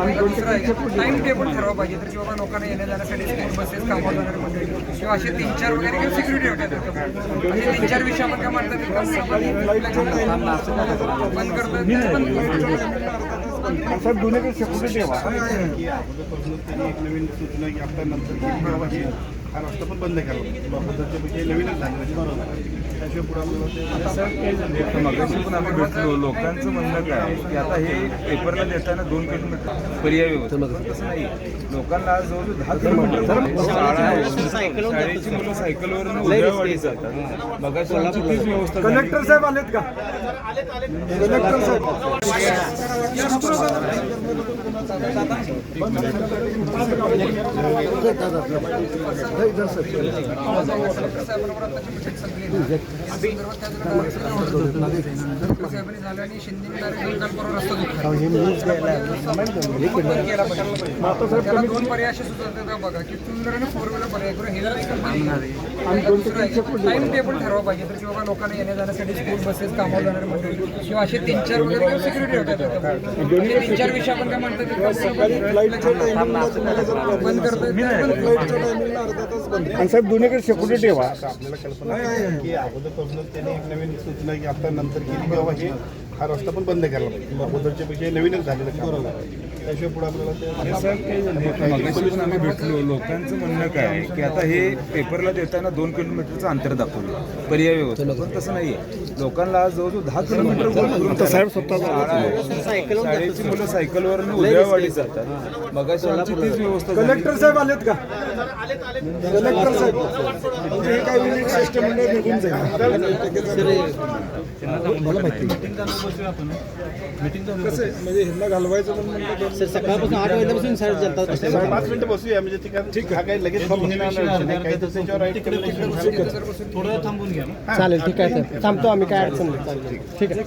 दुसरं आहे time table ठरवा पाहिजे. तर की बाबा लोकांना येण्या जाण्यासाठी स्कूल बसेस कामावर जाणारे मंडळी किंवा असे तीन चार वगैरे किंवा सिक्युरिटी असे तीन चार विषय आपण काय म्हणतात बंद करतात ते बंद करतात. साहेब दोन्हीकडे सेक्युरिटी ठेवा एक नवीन सूचना की आता नंतर हे रस्ता पण बंद करावा बाबा त्याच्यापैकी नवीनच झालं बरोबर त्याशिवाय पुढे आपल्याला ते मगाशी पण आम्ही भेटलो. लोकांचं म्हणणं काय? की आता हे पेपरला देताना दोन किलोमीटर पर्याय होतं पण तसं नाही लोकांना आज जवळजवळ दहा किलोमीटर शाळा. शाळेची मुलं सायकलवरून उद्यावाडी जातात. तीच व्यवस्था. कलेक्टर साहेब आलेत का? कलेक्टर साहेब. दोन पर्याय असे सुचवतात का बघा की टू व्हीलर आणि फोर व्हीलर पर्याय करून हे टाइम टेबल ठरवा पाहिजे तर की बाबा लोकांना येण्या जाण्यासाठी स्कूल बसेस कामावर जाणारे मंडळी किंवा असे तीन चार वगैरे किंवा सिक्युरिटी असे तीन चार विषय आपण काय म्हणतात आणि साहेब दोन्हीकडे सेक्युरिटी ठेवा. आपल्याला कल्पना आहे की अगोदरपासून त्यांनी एक नवीन सूचना की आता नंतर केली बाबा हे हा रस्ता पण बंद करायला पाहिजे. अगोदरच्या पेक्षा नवीनच झालेलं काम. त्याशिवाय पुढे आपल्याला ते मगाशी पण आम्ही भेटलो. लोकांचं म्हणणं काय आहे? की आता हे पेपरला देताना दोन किलोमीटरचं अंतर दाखवलं. पर्याय होतं पण तसं नाही लोकांना आज जवळजवळ दहा किलोमीटर साहेब स्वतः. शाळेची मुलं सायकलवरून उद्यावाडी जातात. आमची तीच व्यवस्था. कलेक्टर साहेब आलेत का? कलेक्टर साहेब. म्हणजे हे काय सिस्टम निघून जाईल. कसं आहे, म्हणजे ह्यांना घालवायचं पण म्हणलं सकाळपासून आठ वाजल्यापासून पाच मिनिटं बसूया म्हणजे ठीक आहे. ठीक हा काही लगेच थांबून काही तर त्याच्यावर आहे थोडं थांबून घ्या चालेल ठीक आहे सर. थांबतो आम्ही काय अडचण नाही. चालेल ठीक आहे.